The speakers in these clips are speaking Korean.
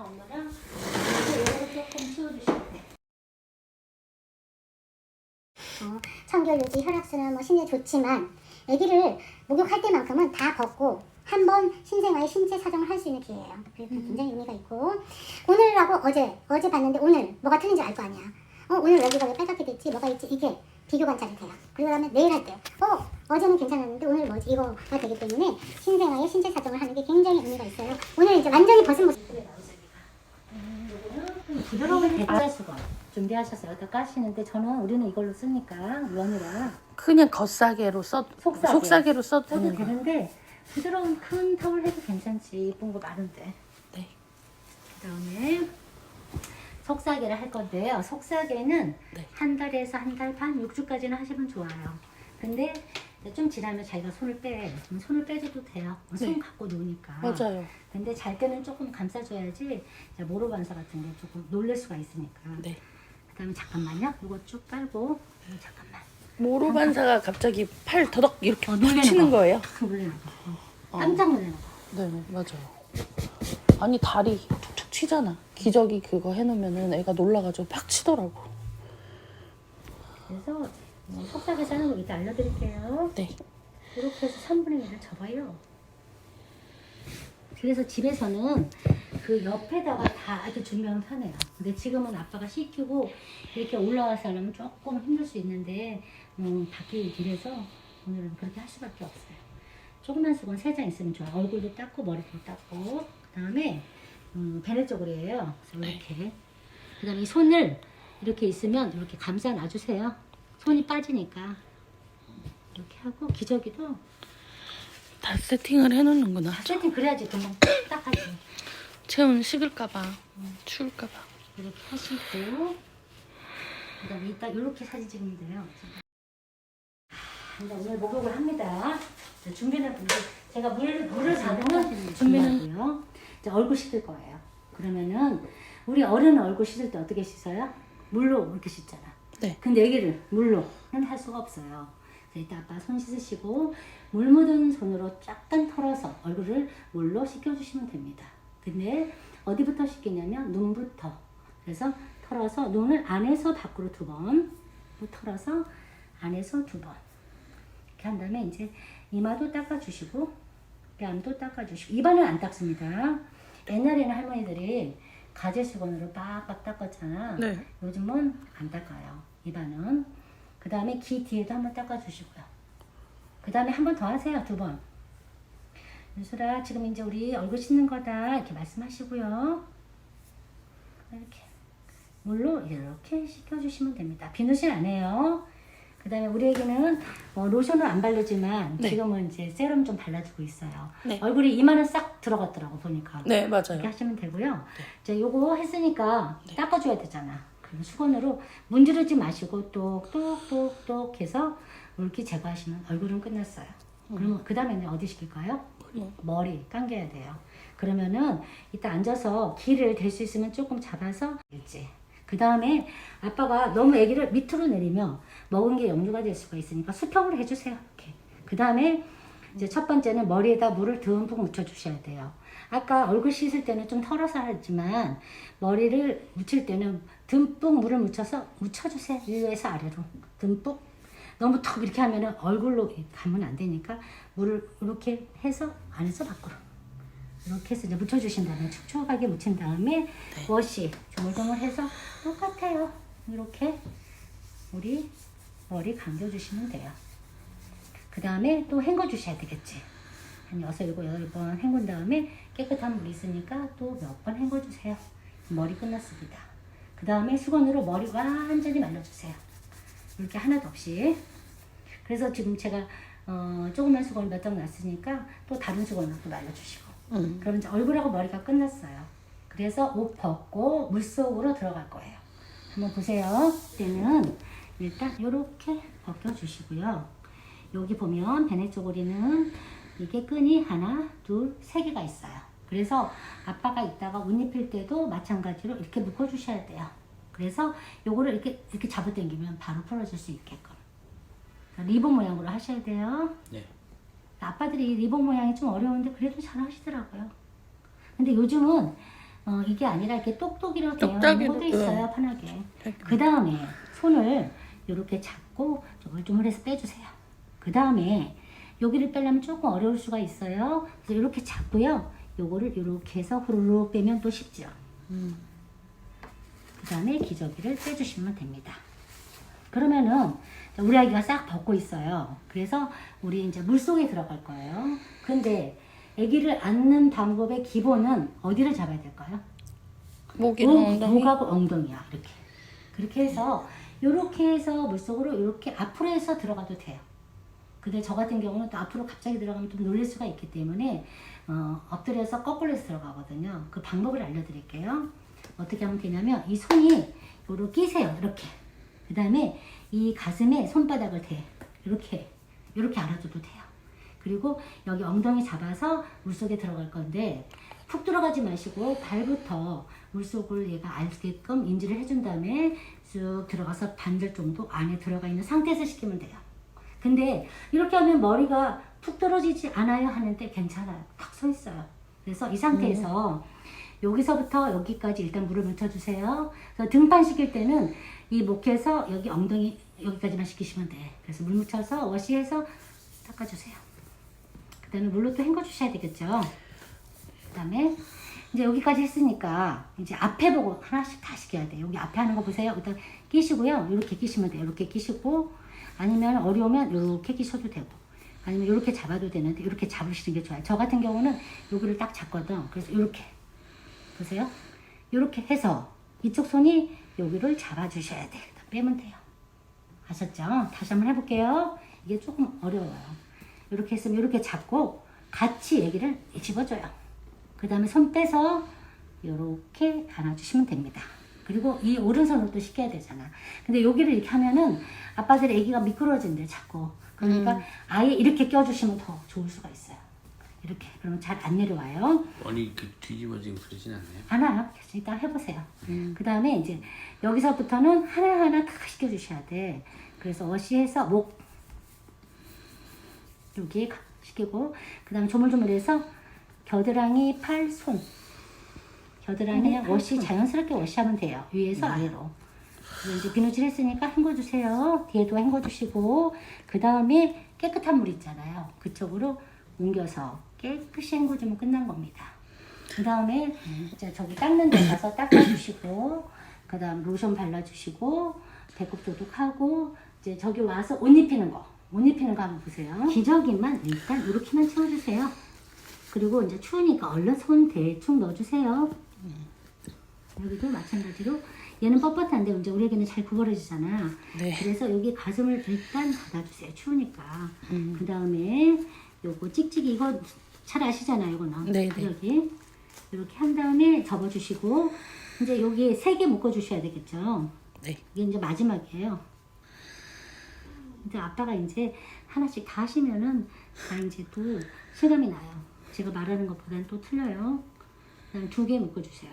엄마랑 엄마랑 그리고 요거를 조금 치워주시면 돼. 어, 청결 유지, 혈액순환, 뭐 신체 좋지만 아기를 목욕할 때만큼은 다 벗고 한 번 신생아의 신체 사정을 할 수 있는 기회예요. 그게 굉장히 의미가 있고 오늘하고 어제 어제 봤는데 오늘 뭐가 틀린지 알 거 아니야. 어 오늘 여기가 왜 빨갛게 됐지? 뭐가 있지? 이게 비교 관찰이 돼요. 그다음에 내일 할 때, 어 어제는 괜찮았는데 오늘 뭐지? 이거가 되기 때문에 신생아의 신체 사정을 하는 게 굉장히 의미가 있어요. 오늘 이제 완전히 벗은 모습. 부드러운 대짜 수건 준비하셨어요. 여기다 까시는데 저는 우리는 이걸로 쓰니까 원이라 그냥 겉사계로 써 속사계. 속사계로 써도 써도 되는 거. 되는데 부드러운 큰 타월 해도 괜찮지. 예쁜 거 많은데. 네. 그다음에 속사계를 할 건데요. 속사계는 네. 한 달에서 한 달 반, 6주까지는 하시면 좋아요. 근데 좀 지나면 자기가 손을 빼. 손을 빼줘도 돼요. 손 네. 갖고 노니까. 맞아요. 근데 잘 때는 조금 감싸줘야지 이제 모로 반사 같은 게 조금 놀랄 수가 있으니까. 네. 그다음에 잠깐만요. 이거 쭉 빨고 이거 잠깐만. 모로 반사가 갑자기 팔 더덕 이렇게 어, 툭 놀래는 치는 거. 거예요. 탁 놀래는 거. 어. 깜짝 놀래는 거. 네, 맞아요. 아니 다리 툭툭 치잖아. 기저귀 그거 해놓으면은 애가 놀라가지고 팍 치더라고. 그래서 뭐 속삭여 싸는 거 이따 알려드릴게요. 네. 이렇게 해서 3분의 1을 접어요. 그래서 집에서는 그 옆에다가 다 이렇게 준비하면 편해요. 근데 지금은 아빠가 씻기고 이렇게 올라와서 하려면 조금 힘들 수 있는데 음, 밖에 길에서 오늘은 그렇게 할 수밖에 없어요. 조그만 수건 3장 있으면 좋아요. 얼굴도 닦고 머리도 닦고 그 다음에 음, 베네 쪽으로 해요. 그래서 이렇게 그 다음에 이 손을 이렇게 있으면 이렇게 감싸 놔주세요. 손이 빠지니까 이렇게 하고 기저귀도 다 세팅을 해놓는구나. 세팅 그래야지 금방 딱 하지. 체온 식을까봐, 추울까봐. 이렇게 하시고 그다음에 이따 이렇게 사진 찍으면 돼요. 근데 오늘 목욕을 합니다. 자, 준비는 이제 제가 물 물을 잡으면 준비는 요. 이제 얼굴 씻을 거예요. 그러면은 우리 어른 얼굴 씻을 때 어떻게 씻어요? 물로 이렇게 씻잖아. 네. 근데 여기를 물로는 할 수가 없어요. 그래서 이따 아빠 손 씻으시고 물 묻은 손으로 약간 털어서 얼굴을 물로 씻겨주시면 됩니다. 근데 어디부터 씻기냐면 눈부터. 그래서 털어서 눈을 안에서 밖으로 두 번, 또 털어서 안에서 두 번. 이렇게 한 다음에 이제 이마도 닦아주시고 뺨도 닦아주시고 입안은 안 닦습니다. 옛날에는 할머니들이 가재 수건으로 빡빡 닦았잖아. 네. 요즘은 안 닦아요. 입안은. 그 다음에 귀 뒤에도 한번 닦아주시고요. 그 다음에 한 번 더 하세요. 두 번. 윤수라 지금 이제 우리 얼굴 씻는 거다 이렇게 말씀하시고요. 이렇게 물로 이렇게 씻겨주시면 됩니다. 비누실 안 해요. 그 다음에 우리 애기는 어, 로션을 안 바르지만 네. 지금은 이제 세럼 좀 발라주고 있어요. 네. 얼굴이 이마는 싹 들어갔더라고 보니까. 네, 이렇게 맞아요. 하시면 되고요. 이제 요거 했으니까 네. 닦아줘야 되잖아. 그럼 수건으로 문지르지 마시고 똑똑똑똑 해서 물기 제거하시면 얼굴은 끝났어요. 그러면 그 다음에는 어디 시킬까요? 뭐, 머리 감겨야 돼요. 그러면은 이따 앉아서 길을 댈 수 있으면 조금 잡아서 있지. 그 다음에 아빠가 너무 아기를 밑으로 내리면 먹은 게 역류가 될 수가 있으니까 수평으로 해주세요. 이렇게. 그 다음에 이제 첫 번째는 머리에다 물을 듬뿍 묻혀주셔야 돼요. 아까 얼굴 씻을 때는 좀 털어서 하지만 머리를 묻힐 때는 듬뿍 물을 묻혀서 묻혀주세요. 위에서 아래로 듬뿍. 너무 턱 이렇게 하면은 얼굴로 가면 안 되니까 물을 이렇게 해서 안에서 밖으로. 이렇게 해서 이제 묻혀주신 다음에 촉촉하게 묻힌 다음에 워시 조물조물해서 똑같아요. 이렇게 우리 머리 감겨주시면 돼요. 그 다음에 또 헹궈 주셔야 되겠지. 한 여섯, 일곱, 여덟 번 헹군 다음에 깨끗한 물이 있으니까 또 몇 번 헹궈 주세요. 머리 끝났습니다. 그 다음에 수건으로 머리 완전히 말려주세요. 이렇게 하나도 없이. 그래서 지금 제가 어, 조그만 수건 몇장 놨으니까 또 다른 수건으로 또 말려주시고. 음. 그럼 이제 얼굴하고 머리가 끝났어요. 그래서 옷 벗고 물속으로 들어갈 거예요. 한번 보세요. 그때는 일단 이렇게 벗겨주시고요. 여기 보면 베네 쪼고리는 이게 끈이 하나, 둘, 세 개가 있어요. 그래서 아빠가 이따가 옷 입힐 때도 마찬가지로 이렇게 묶어주셔야 돼요. 그래서 요거를 이렇게 이렇게 잡아당기면 바로 풀어질 수 있게끔 리본 모양으로 하셔야 돼요. 네. 아빠들이 리본 모양이 좀 어려운데 그래도 잘 하시더라고요. 근데 요즘은 어, 이게 아니라 이렇게 똑똑이로 되어 있는 것도 있어요, 편하게. 그 다음에 손을 이렇게 잡고 조물조물해서 빼주세요. 그 다음에 여기를 빼려면 조금 어려울 수가 있어요. 그래서 이렇게 잡고요. 요거를 이렇게 해서 후루룩 빼면 또 쉽죠. 음. 그 다음에 기저귀를 빼주시면 됩니다. 그러면은 우리 아기가 싹 벗고 있어요. 그래서 우리 이제 물 속에 들어갈 거예요. 근데 아기를 안는 방법의 기본은 어디를 잡아야 될까요? 목이랑 목, 엉덩이. 목하고 엉덩이야 이렇게 그렇게 해서 이렇게 해서 물속으로 이렇게 앞으로 해서 들어가도 돼요. 근데 저 같은 경우는 또 앞으로 갑자기 들어가면 좀 놀랄 수가 있기 때문에 어, 엎드려서 거꾸로 해서 들어가거든요. 그 방법을 알려드릴게요. 어떻게 하면 되냐면 이 손이 요로 끼세요. 이렇게. 그 다음에 이 가슴에 손바닥을 대. 이렇게. 이렇게 알아줘도 돼요. 그리고 여기 엉덩이 잡아서 물속에 들어갈 건데 푹 들어가지 마시고 발부터 물속을 얘가 알게끔 인지를 해준 다음에 쭉 들어가서 반절 정도 안에 들어가 있는 상태에서 시키면 돼요. 근데 이렇게 하면 머리가 푹 떨어지지 않아요 하는데 괜찮아요. 탁 서 있어요. 그래서 이 상태에서 여기서부터 여기까지 일단 물을 묻혀주세요. 그래서 등판 시킬 때는 이 목에서 여기 엉덩이 여기까지만 시키시면 돼. 그래서 물 묻혀서 워시해서 닦아주세요. 그 다음에 물로 또 헹궈 주셔야 되겠죠. 그 다음에 이제 여기까지 했으니까 이제 앞에 보고 하나씩 다 시켜야 돼요. 여기 앞에 하는 거 보세요. 일단 끼시고요. 이렇게 끼시면 돼요. 이렇게 끼시고 아니면 어려우면 이렇게 끼셔도 되고 아니면 이렇게 잡아도 되는데 이렇게 잡으시는 게 좋아요. 저 같은 경우는 여기를 딱 잡거든. 그래서 이렇게 보세요. 이렇게 해서 이쪽 손이 여기를 잡아주셔야 돼. 빼면 돼요. 아셨죠? 다시 한번 해볼게요. 이게 조금 어려워요. 이렇게 했으면 이렇게 잡고 같이 얘기를 집어줘요. 그 다음에 손 빼서 이렇게 안아주시면 됩니다. 그리고 이 오른손으로 또 시켜야 되잖아. 근데 여기를 이렇게 하면은 아빠들 애기가 미끄러진대 자꾸. 그러니까 아예 이렇게 껴주시면 더 좋을 수가 있어요. 이렇게 그러면 잘 안 내려와요. 머리 그 뒤집어지고 그러진 않아요? 하나 일단 해보세요. 그 다음에 이제 여기서부터는 하나하나 다 시켜주셔야 돼. 그래서 어시해서 목 여기 가- 시키고 그 다음에 조물조물해서 겨드랑이, 팔, 손 겨드랑이 그냥 워시 자연스럽게 워시하면 돼요. 위에서 아래로. 그리고 이제 비누칠 했으니까 헹궈주세요. 뒤에도 헹궈주시고 그 다음에 깨끗한 물 있잖아요. 그쪽으로 옮겨서 깨끗이 헹궈주면 끝난 겁니다. 그 다음에 이제 저기 닦는 데 가서 닦아주시고 그 다음 로션 발라주시고 배꼽 소독하고 이제 저기 와서 옷 입히는 거 옷 입히는 거 한번 보세요. 기저귀만 일단 이렇게만 채워주세요. 그리고 이제 추우니까 얼른 손 대충 넣어주세요. 여기도 마찬가지로 얘는 뻣뻣한데 이제 우리에게는 잘 구부러지잖아. 네. 그래서 여기 가슴을 일단 닫아주세요. 추우니까. 그 다음에 요거 찍찍이 이거 잘 아시잖아요. 이거는. 네, 네. 여기 이렇게 한 다음에 접어주시고 이제 여기 세 개 묶어주셔야 되겠죠. 네. 이게 이제 마지막이에요. 이제 아빠가 이제 하나씩 다 하시면은 다 이제 또 실감이 나요. 제가 말하는 것보다는 또 틀려요. 그다음 두 개 묶어주세요.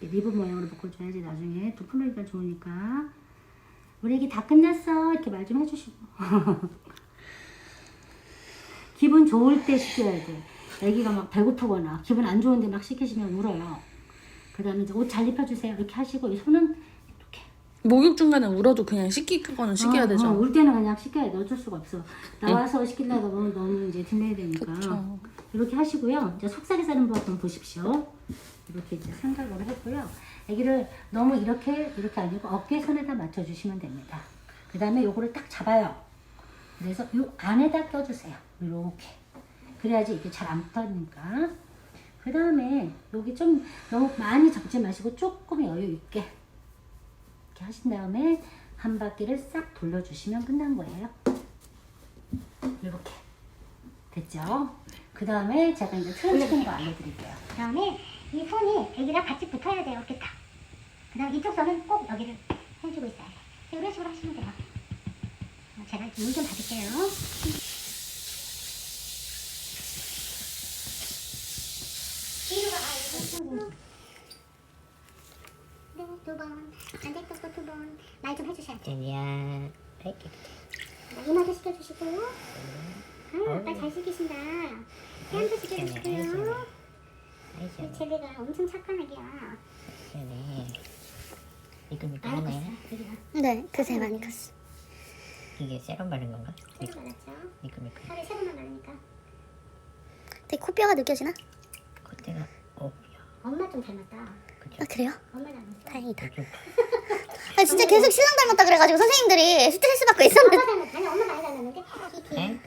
리본 모양으로 묶어줘야지 나중에 또 풀리기가 좋으니까 우리 애기 다 끝났어. 이렇게 말 좀 해주시고. 기분 좋을 때 시켜야 돼. 애기가 막 배고프거나 기분 안 좋은데 막 시키시면 울어요. 그 다음에 이제 옷 잘 입혀주세요. 이렇게 하시고 이 손은 이렇게. 목욕 중간에 울어도 그냥 씻기거는 시켜야 어, 되죠. 어, 울 때는 그냥 시켜야 돼. 어쩔 수가 없어. 나와서 시키려고 하면 너무 이제 딜레이 되니까. 그쵸. 이렇게 하시고요. 이제 속살이 사는 법 한번 보십시오. 이렇게 이제 생각으로 했고요 아기를 너무 이렇게 이렇게 아니고 어깨 손에다 맞춰주시면 됩니다 그 다음에 요거를 딱 잡아요 그래서 요 안에다 껴주세요 이렇게 그래야지 이게 잘 안 붙으니까 그 다음에 여기 좀 너무 많이 접지 마시고 조금 여유 있게 이렇게 하신 다음에 한 바퀴를 싹 돌려주시면 끝난 거예요. 이렇게 됐죠? 그 다음에 제가 이제 트림 치는 거 알려드릴게요. 그 다음에 이 손이 애기랑 같이 붙어야 돼요. 이렇게 딱. 그 다음 이쪽 손은 꼭 여기를 해주고 있어야 돼요. 이런 식으로 하시면 돼요. 어, 제가 물좀 받을게요. 아, 네, 두 번. 반대쪽도 두 번. 말 좀 해주셔야 돼요. 제니야, 이마도 시켜주시고 아, 아빠 잘 시키신다. 태양도 시켜주시고요. 젤리가 엄청 착한 애기야. 네네. 미끌미끌하네. 네, 그새 많이 컸어. 이게 세럼 바른 건가? 새로 발랐죠? 미끌미끌. 하루에 세 번만 바르니까. 되게 코뼈가 느껴지나? 콧대가 어, 야, 엄마 좀 닮았다. 그쵸. 아 그래요? 엄마 닮았어. 다행이다. 좀아 진짜 계속 신랑 닮았다 그래가지고 선생님들이 스트레스 받고 있었는데. 엄마 닮았 아니, 엄마 많이 닮았는데. 이 뒤에.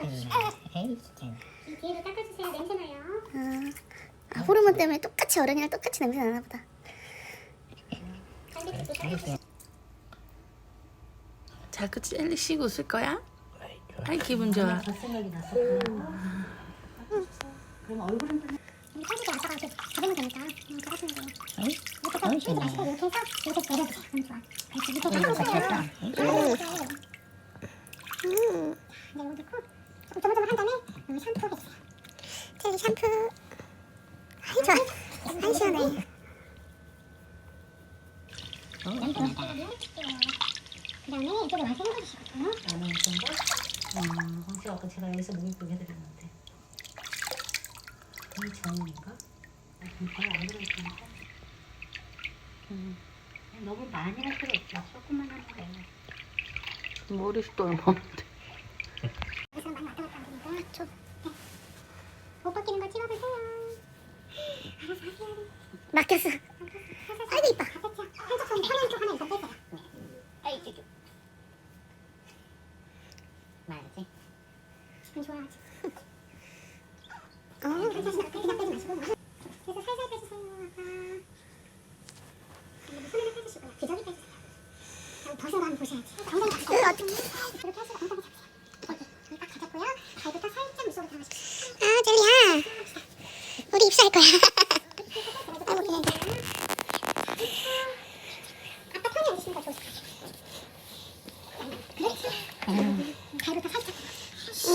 에이, 진짜. 이 뒤에도 닦아주세요. 냄새 나요. 아, 호르몬 때문에 똑같이 어른이랑 똑같이 냄새 나나 보다. 닦아주세요. 자, 젤리 씨고 웃을 거야? 아이 기분 좋아. 우리 편집이 아빠가 이렇게 잡으면 되니까. 음, 잡아주면 돼요. 이렇게 해서 어이, 풀지 마시고. 이렇게 해서 이렇게 내려주세요. 그럼 좋아. 그렇지. 이렇게 이거 같이 잡아주세요. 할까? 응? 잡아주세요. 네, 이거 넣고 조금 조금조금 한 다음에 여기 샴푸 해주세요. 젤리 샴푸. 좋아. 아이 시원해. 그 다음에 이쪽에 와서 해주시거든요. 나는 어떤 거? 음, 혹시 아까 제가 여기서 목욕 해드렸는데. 이? 아, 진짜 안 들어있으니까. 음, 너무 많이 할 필요 없어. 조금만 하면 돼. 머리숱도 얼마 없는데. 여기서 많이 왔다 갔다 하니까 저 네. 못 벗기는 거찍 맡겼어. 아이고 이뻐. 됐죠? 한쪽 손 편한 쪽 하나 있어 빼세요. 에이, 저기. 말지. 기분 좋아하지. 어, 그렇게 하시다가 그냥 빼지 마시고. 그래서 살살 빼주세요. 아까. 그리고 손으로 빼주시고요. 기저귀 빼주세요. 그럼 벗은 거 한번 보셔야지. 엉덩이 잡고. 그렇게 하시고 엉덩이 잡으세요. 여기, 여기 딱 잡았고요. 발부터 살짝 물속으로 들어가시고. 아 젤리야. 우리 입사할 거야. 아이고, 그래. 아빠 편히 앉으시니까 좋으시죠? 그렇지. 발부터 살짝. 응.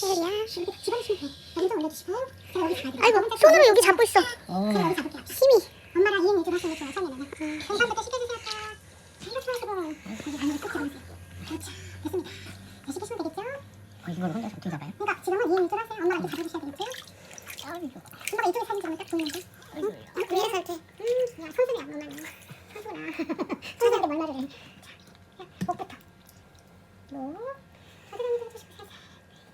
젤리야. 이렇게 집어주시면 돼요. 여기 좀 올려주시고. 그럼 여기 가야 아이고 손으로 여기 잡고 있어. 어, 그럼 여기 잡을게요. 힘이. 엄마랑 이행 이들 하시는 게 좋아, 성인은. 건강부터 시켜주세요, 아빠. 잘 조심하시고. 여기 안으로 꼭 들어오세요. 그렇지. 됐습니다. 다시 보시면 되겠죠? 어, 이걸 혼자서 어떻게 잡아요? 그러니까 지금은 이행 이들 하세요. 엄마랑 이렇게 잡아주셔야 되겠죠? 아이고. 엄마가 이쪽에 사진 찍으면 딱 보이는데. 응? 어, 위에서 이렇게. 음, 야, 선생이 안 놀라네. 사수나. 선생한테 뭘 말을 해. 자, 목부터. 목. 사진을 해주시고 살살.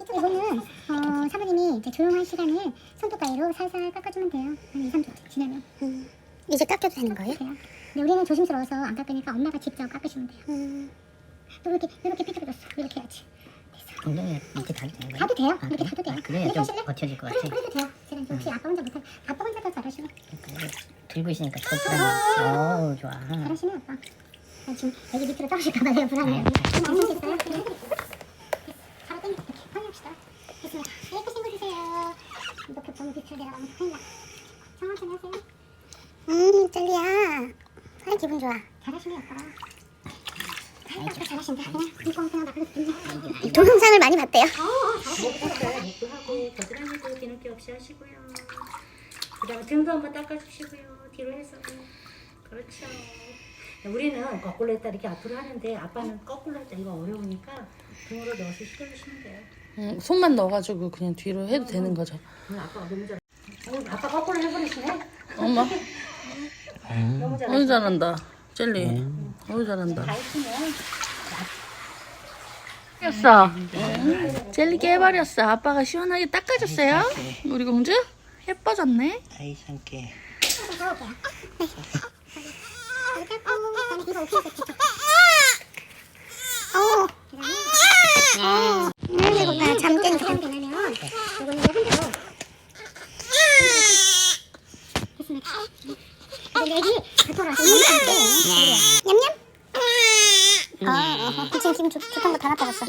이쪽에는 어, 사부님이 이제 조용한 시간을 손톱 가위로 살살 깎아주면 돼요. 한 2, 3초 지나면. 음. 이제 깎여도 되는 거예요? 근데 우리는 조심스러워서 안 깎으니까 엄마가 직접 깎으시면 돼요. 음. 또 이렇게 이렇게 삐뚤어졌어. 이렇게 해야지. 엉덩이 밑에 다도 되는 거야? 가도 돼요. 아, 이렇게? 가도 돼요. 아, 그래야 이렇게 좀 하실래요? 버텨질 것 같아. 그래도 돼요. 제가 혹시 아빠 혼자 못할 아빠 혼자 더 잘하시면 그래, 들고 있으니까 더 불안해. 어우, 좋아. 잘하시면 아빠. 아, 지금 애기 밑으로 떨어질까봐 내가 불안해요. 좀 안녕하셨어요? 바로 땡겨 이렇게 확인합시다. 됐습니다. 이렇게 신고주세요. 이렇게 너무 밑으로 내려가면 큰일 나. 천천히 하세요. 음 젤리야. 아이 기분 좋아. 잘하시네 아빠. 동영상을 많이 봤대요. 하고 겨드랑이도 뒤늦게 없이 하시고요. 그다음에 등도 한번 닦아주시고요. 뒤로 해서 그렇죠. 우리는 거꾸로 했다 이렇게 앞으로 하는데 아빠는 거꾸로 했다 이거 어려우니까 등으로 넣어서 시켜주시면 돼요. 응, 손만 넣어가지고 그냥 뒤로 해도 되는 거죠. 오늘 아빠가 너무 잘. 어, 아빠 거꾸로 해버리시네. 엄마, 너무 잘. 잘한다. 젤리, 어이 잘한다. 깨버렸어. 젤리 깨버렸어. 아빠가 시원하게 닦아줬어요. 우리 공주 예뻐졌네. 아이, 상쾌. 어. 나 잠깐 잠깐 되면 이거는 이제 흔들어. 됐습니다. 이제 내기 그토라서 냠냠. 아, 어, 지금 좋, 좋던 거다 나타났어.